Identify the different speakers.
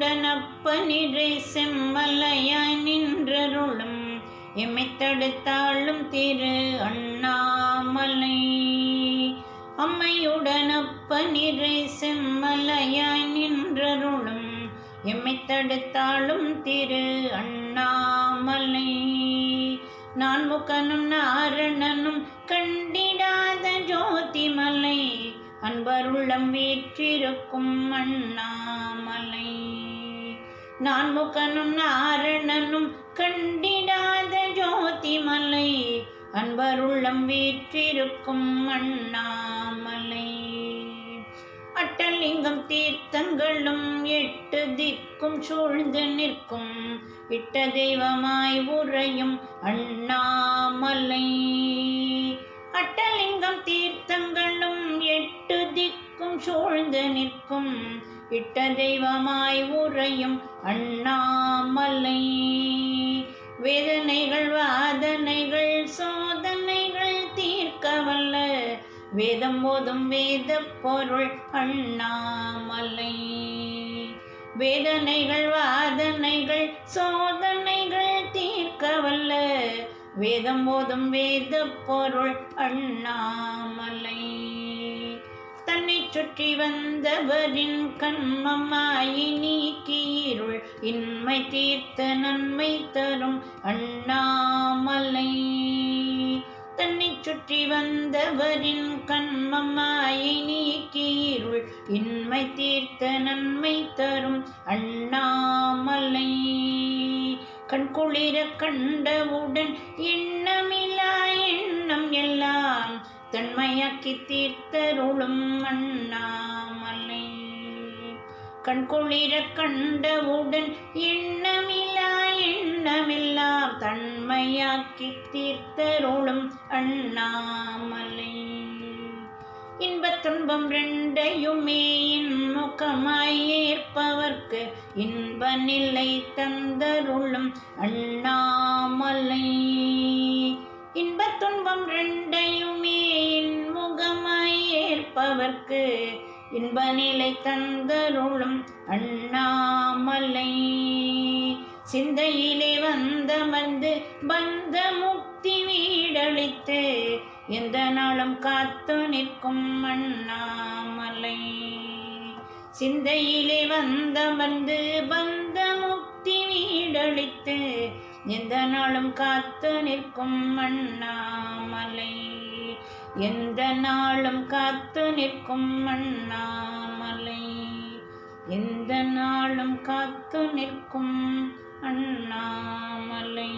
Speaker 1: அம்மையுடன் செம்மலையாய் நின்றருளும். எம்மை தடுத்தாளும் திரு அண்ணாமலை. அம்மையுடன் அப்பனிறை செம்மலையாய் நின்றருளும். எம்மை தடுத்தாளும் திரு அண்ணாமலை. நான் முகனும் நாரணனும் அன்பருள்ளம் வீற்றிருக்கும் அண்ணாமலை. நான் முகனும் நாரணனும் கண்டிடாத ஜோதிமலை. அன்பருள்ளம் வீற்றிருக்கும் அண்ணாமலை. அட்டலிங்கம் தீர்த்தங்களும் எட்டு திக்கும் சூழ்ந்து நிற்கும். இட்ட தெய்வமாய் உறையும் அண்ணாமலை. சூழ்ந்து நிற்கும் இட்ட தெய்வமாய் உறையும் அண்ணாமலை. வேதனைகள் வாதனைகள் சோதனைகள் தீர்க்க வல்ல வேதம் போதும் வேத பொருள் அண்ணாமலை. வேதனைகள் வாதனைகள் சோதனைகள் தீர்க்க வல்ல வேதம் போதும் வேத பொருள் அண்ணாமலை. தன்னை சுற்றி வந்தவரின் கண்மமாயி நீக்கியிருள் இன்மை தீர்த்த நன்மை தரும் அண்ணாமலை. தன்னை சுற்றி வந்தவரின் கண்மமாயை நீக்கீருள் இன்மை தீர்த்த நன்மை தரும் அண்ணாமலை. கண்குளிர கண்டவுடன் எண்ணமிலா தன்மையாக்கி தீர்த்தருளும் அண்ணாமலை. கண்குளிர கண்டவுடன் எண்ணமில்லா எண்ணமெல்லாம் தன்மையாக்கி தீர்த்தருளும் அண்ணாமலை. இன்பத் துன்பம் ரெண்டையுமே இன்முகமாய் ஏற்பவர்க்கு இன்ப நிலை தந்தருளும் அண்ணா இன்முகமாய் இன்ப நிலை தந்தருளும் அண்ணாமலை. சிந்தையிலே வந்தமர்ந்து பந்த முக்தி வீடளித்து எந்த நாளும் காத்து நிற்கும் அண்ணாமலை. சிந்தையிலே வந்தமர்ந்து பந்த முக்தி வீடளித்து எந்த நாளும் காத்து நிற்கும் அண்ணாமலை. எந்த நாளும் காத்து நிற்கும் அண்ணாமலை. எந்த நாளும் காத்து நிற்கும் அண்ணாமலை.